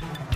you.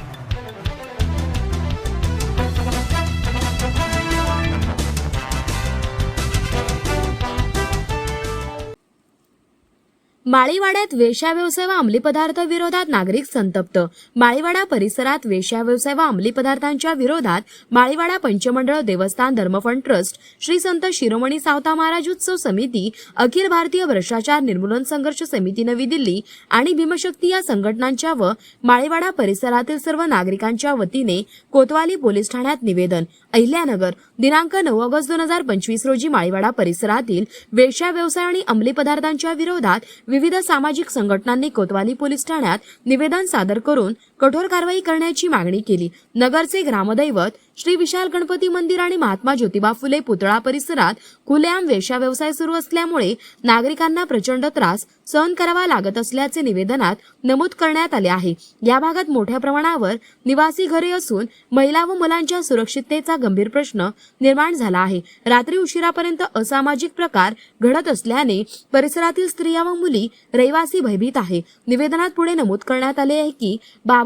माळीवाड्यात वेश्या व्यवसाय व अंमली पदार्थ विरोधात नागरिक संतप्त. माळीवाडा परिसरात वेश्या व्यवसाय व अंमली पदार्थांच्या विरोधात माळीवाडा पंचमंडळ देवस्थान धर्मफंड ट्रस्ट श्री संत शिरोमणी सावता महाराज उत्सव समिती अखिल भारतीय भ्रष्टाचार निर्मूलन संघर्ष समिती नवी दिल्ली आणि भीमशक्ती या संघटनांच्या व माळीवाडा परिसरातील सर्व नागरिकांच्या वतीने कोतवाली पोलीस ठाण्यात निवेदन. अहिल्यानगर दिनांक नऊ ऑगस्ट दोन हजार पंचवीस रोजी माळीवाडा परिसरातील वेश्या व्यवसाय आणि अंमली पदार्थांच्या विरोधात विविध सामाजिक संघटनांनी कोतवाली पोलीस ठाण्यात निवेदन सादर करून कठोर कारवाई करण्याची मागणी केली. नगरचे ग्रामदैवत श्री विशाल गणपती मंदिर आणि महात्मा ज्योतिबा फुले पुतळा परिसरात खुलेआम वेशा व्यवसाय सुरू असल्यामुळे नागरिकांना प्रचंड त्रास सहन करावा लागत असल्याचे निवेदनात नमूद करण्यात आले आहे. या भागात मोठ्या प्रमाणावर निवासी घरे असून महिला व मुलांच्या सुरक्षिततेचा गंभीर प्रश्न निर्माण झाला आहे. रात्री उशिरापर्यंत असामाजिक प्रकार घडत असल्याने परिसरातील स्त्रिया व मुली रहिवासी भयभीत आहे. निवेदनात पुढे नमूद करण्यात आले आहे की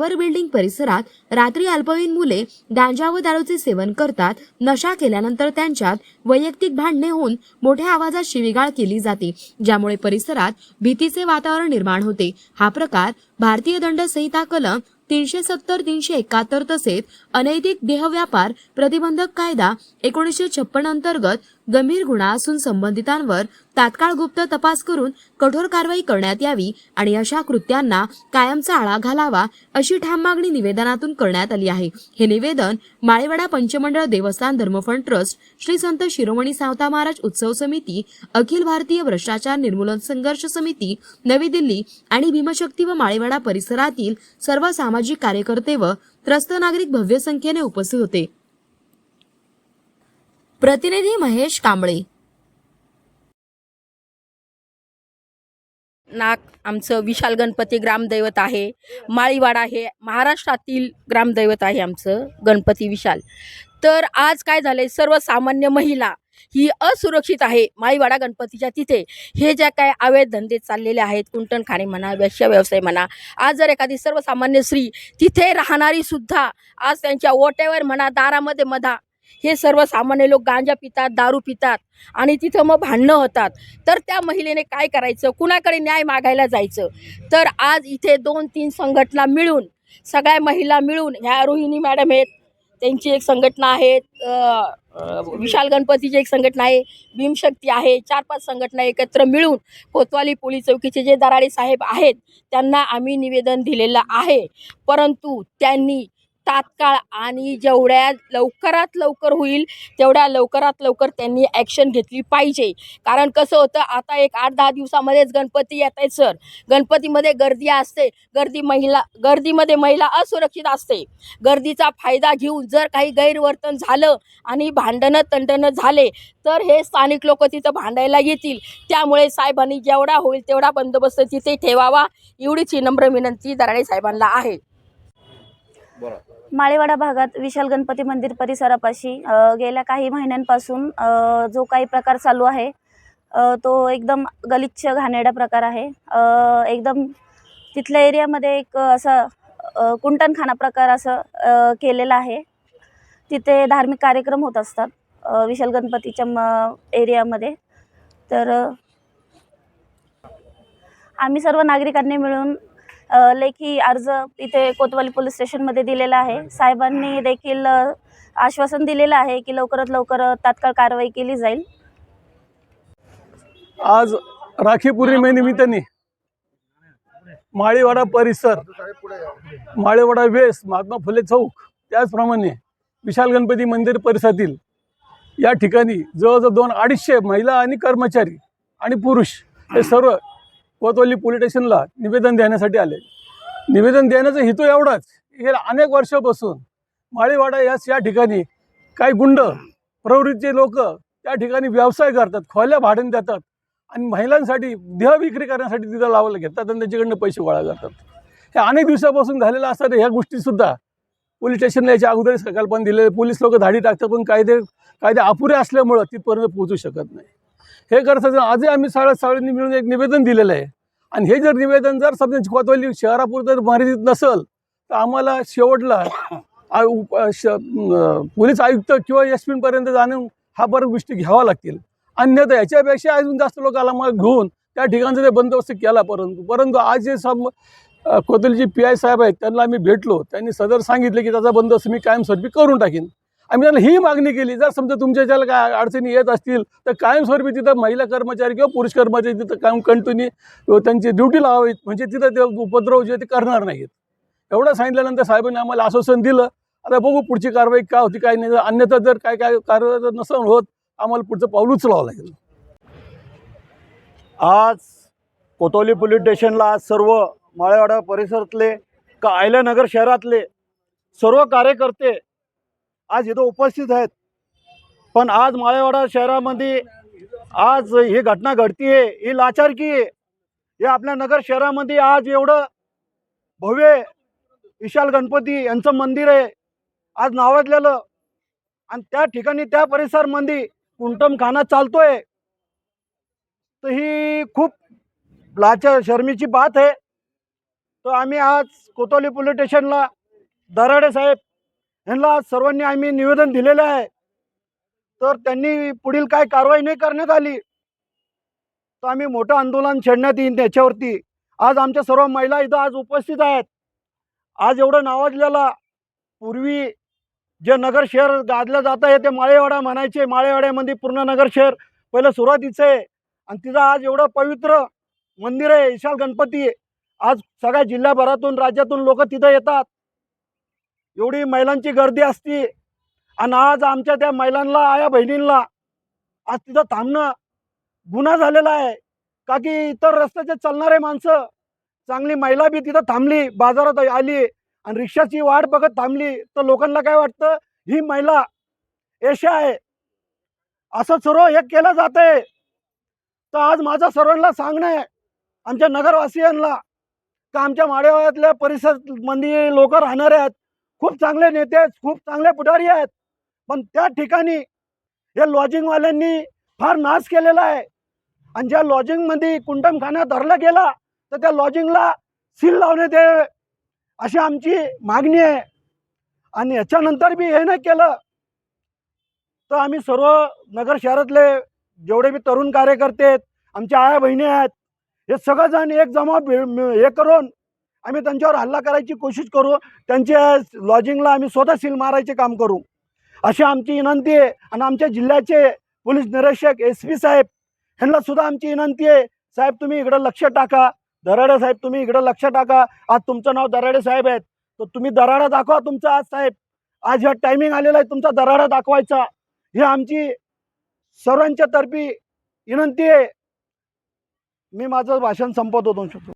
बाबर बिल्डिंग परिसरात रात्री अल्पवयीन मुले गांजा व दारूचे सेवन करतात. नशा केल्यानंतर त्यांच्यात वैयक्तिक भांडणे होऊन मोठ्या आवाजात शिवीगाळ केली जाते ज्यामुळे परिसरात भीतीचे वातावरण निर्माण होते. हा प्रकार भारतीय दंड संहिता कलम तीनशे सत्तर तीनशे एकाहत्तर तसेच अनैतिक देहव्यापार प्रतिबंधक कायदा एकोणीसशे छप्पन अंतर्गत गंभीर गुन्हा असून संबंधितांवर तात्काळ गुप्त तपास करून कठोर कारवाई करण्यात यावी आणि अशा कृत्यांना कायमचा आळा घालावा अशी ठाम मागणी निवेदनातून करण्यात आली आहे. हे निवेदन माळेवाडा पंचमंडळ देवस्थान धर्मफंड ट्रस्ट श्री संत शिरोमणी सावता महाराज उत्सव समिती अखिल भारतीय भ्रष्टाचार निर्मूलन संघर्ष समिती नवी दिल्ली आणि भीमशक्ती व माळेवाडा परिसरातील सर्व सामाजिक कार्यकर्ते व त्रस्त नागरिक भव्य संख्येने उपस्थित होते. प्रतिनिधी महेश कांबळे नाक आमचं विशाल गणपती ग्रामदैवत आहे. माळीवाडा हे महाराष्ट्रातील ग्रामदैवत आहे आमचं गणपती विशाल. तर आज काय झालंय सर्वसामान्य महिला ही असुरक्षित आहे माळीवाडा गणपतीच्या तिथे. हे ज्या काय अवैध धंदे चाललेले आहेत कुंटणखाणे म्हणा वैश्य व्यवसाय म्हणा आज जर एखादी सर्वसामान्य स्त्री तिथे राहणारी सुद्धा आज त्यांच्या ओट्यावर म्हणा दारामध्ये मधा हे सर्वसामान्य लोक गांजा पितात दारू पितात आणि तिथं मग भांडणं होतात. तर त्या महिलेने काय करायचं? कुणाकडे न्याय मागायला जायचं? तर आज इथे दोन तीन संघटना मिळून सगळ्या महिला मिळून ह्या रोहिणी मॅडम आहेत त्यांची एक संघटना आहे विशाल गणपतीची एक संघटना आहे भीमशक्ती आहे चार पाच संघटना एकत्र मिळून कोतवाली पोलीस चौकीचे जे दराडे साहेब आहेत त्यांना आम्ही निवेदन दिलेलं आहे. परंतु त्यांनी तात्काळ आणि जेवढ्या लवकरात लवकर होईल तेवढ्या लवकरात लवकर त्यांनी ॲक्शन घेतली पाहिजे. कारण कसं होतं आता एक आठ दहा दिवसामध्येच गणपती येत आहेत सर गणपतीमध्ये गर्दी असते. गर्दी महिला गर्दीमध्ये महिला असुरक्षित असते. गर्दीचा फायदा घेऊन जर काही गैरवर्तन झालं आणि भांडणं तंडणं झाले तर हे स्थानिक लोक तिथं भांडायला येतील. त्यामुळे साहेबांनी जेवढा होईल तेवढा बंदोबस्त तिथे ठेवावा एवढीच ही नम्र विनंती दराडे साहेबांना आहे. माळेवाडा भागात विशाल गणपती मंदिर परिसरापाशी गेल्या काही महिन्यांपासून जो काही प्रकार चालू आहे तो एकदम गलिच्छ घाणेरडा प्रकार आहे. एकदम तिथल्या एरियामध्ये एक असा कुंटणखाना प्रकार असं केलेला आहे. तिथे धार्मिक कार्यक्रम होत असतात विशाल गणपतीच्या म एरियामध्ये. तर आम्ही सर्व नागरिकांनी मिळून लेखी अर्ज इथे कोतवाली पोलीस स्टेशनमध्ये दिलेला आहे. साहेबांनी देखील आश्वासन दिलेलं आहे की लवकरात लवकर तात्काळ कारवाई केली जाईल. आज राखी पौर्णिमेनिमित्ताने माळीवाडा परिसर माळीवाडा वेस महात्मा फुले चौक त्याचप्रमाणे विशाल गणपती मंदिर परिसरातील या ठिकाणी जवळजवळ दोन अडीचशे महिला आणि कर्मचारी आणि पुरुष हे सर्व कोतवाली पोलीस स्टेशनला निवेदन देण्यासाठी आले. निवेदन देण्याचा हेतू एवढाच गेल्या अनेक वर्षापासून माळीवाडा याच या ठिकाणी काही गुंड प्रवृत्तीचे लोक त्या ठिकाणी व्यवसाय करतात खोल्या भाड्याने देतात आणि महिलांसाठी देह विक्री करण्यासाठी तिथं लावायला घेतात आणि त्यांच्याकडनं पैसे गोळा करतात. हे अनेक दिवसापासून झालेलं असतात ह्या गोष्टीसुद्धा पोलीस स्टेशनला याच्या अगोदरच कल्पना दिलेले. पोलीस लोक धाडी टाकतात पण कायदे कायदे अपुरे असल्यामुळं तिथपर्यंत पोहोचू शकत नाही. हे करता आजही आम्ही सगळ्या सगळ्यांनी मिळून एक निवेदन दिलेलं आहे. आणि हे जर निवेदन जर समजा कोतवाली शहरापुरतं मर्यादित नसेल तर आम्हाला शेवटला श- पोलीस आयुक्त किंवा एस पर्यंत जाणून हा बरं गोष्टी घ्यावा लागतील. अन्यथा याच्यापेक्षा अजून जास्त लोकांना मग घेऊन त्या ठिकाणचा ते बंदोबस्त केला परंतु परंतु आज जे सम कोतलीचे पी आय साहेब आहेत त्यांना आम्ही भेटलो. त्यांनी सदर सांगितले की त्याचा बंदोबस्त मी कायमस्वरूपी करून टाकीन. आम्ही त्यांना ही मागणी केली जर समजा तुमच्या ज्याला काय अडचणी येत असतील तर कायमस्वरूपी तिथं महिला कर्मचारी किंवा पुरुष कर्मचारी तिथं काम कंटिन्यू त्यांची ड्युटी लावावीत म्हणजे तिथं ते उपद्रव जे ते करणार नाहीत. एवढं सांगितल्यानंतर साहेबांनी आम्हाला आश्वासन दिलं. आता बघू पुढची कारवाई काय होती काय नाही अन्यथा जर काय काय कारवाई जर नसं होत आम्हाला पुढचं पाऊल उचलावं लागेल. आज कोतोली पोलीस स्टेशनला आज सर्व माळेवाडा परिसरातले का आयल्यानगर शहरातले सर्व कार्यकर्ते आज इथं उपस्थित आहेत. पण आज माळेवाडा शहरामध्ये आज ही घटना घडतीये ही लाचारकी आहे. हे आपल्या नगर शहरामध्ये आज एवढं भव्य विशाल गणपती यांचं मंदिर आहे. आज नावाजलेलं. आणि त्या ठिकाणी त्या परिसरमध्ये कुंटमखाना चालतोय. तर ही खूप लाचार शर्मीची बात आहे. तर आम्ही आज कोतोली पोलीस स्टेशनला दराडे साहेब यांना आज सर्वांनी आम्ही निवेदन दिलेलं आहे. तर त्यांनी पुढील काय कारवाई नाही करण्यात आली. तर आम्ही मोठं आंदोलन छेडण्यात येईल त्याच्यावरती. आज आमच्या सर्व महिला इथं आज उपस्थित आहेत. आज एवढं नावाजलेला पूर्वी जे नगर शहर गाजलं जात आहे ते माळेवाडा म्हणायचे. माळेवाड्यामध्ये पूर्ण नगर शहर पहिलं सुरुवातीचं आहे. आणि तिथं आज एवढं पवित्र मंदिर आहे विशाल गणपती. आज सगळ्या जिल्ह्याभरातून राज्यातून लोक तिथं येतात. एवढी महिलांची गर्दी असती. आणि आज आमच्या त्या महिलांना आया बहिणींना आज तिथं थांबणं गुन्हा झालेला आहे. का की इतर रस्त्याचे चालणारे माणसं चांगली महिला बी तिथं थांबली बाजारात आली आणि रिक्षाची वाट बघत थांबली तर लोकांना काय वाटतं? ही महिला एशा आहे. असं सर्व हे केलं जात आहे तर आज माझं सर्वांना सांगणं आहे आमच्या नगरवासियांना का आमच्या माडेवाड्यातल्या परिसरमध्ये लोक राहणारे आहेत खूप चांगले नेते आहेत खूप चांगले पुढारी आहेत. पण त्या ठिकाणी या लॉजिंगवाल्यांनी फार नाश केलेला आहे. आणि ज्या लॉजिंगमध्ये कुंटमखाना धरला गेला तर त्या लॉजिंगला सील लावण्यात यावे अशी आमची मागणी आहे. आणि याच्यानंतर बी हे नाही केलं तर आम्ही सर्व नगर शहरातले जेवढे बी तरुण कार्यकर्ते आहेत आमच्या आया बहिणी आहेत हे सगळंजण एक जमा हे करून आम्ही त्यांच्यावर हल्ला करायची कोशिश करू त्यांच्या लॉजिंगला आम्ही स्वतः सील मारायचे काम करू. अशी आमची विनंती आहे. आणि आमच्या जिल्ह्याचे पोलीस निरीक्षक एस पी साहेब ह्यांना सुद्धा आमची विनंती आहे. साहेब तुम्ही इकडं लक्ष टाका. दराडे साहेब तुम्ही इकडं लक्ष टाका. आज तुमचं नाव दराडे साहेब आहेत. तर तुम्ही दराडा दाखवा तुमचा आज साहेब. आज ह्या टायमिंग आलेला आहे तुमचा दराडा दाखवायचा. हे आमची सर्वांच्या तर्फी विनंती आहे. मी माझं भाषण संपवतो दोन शब्द.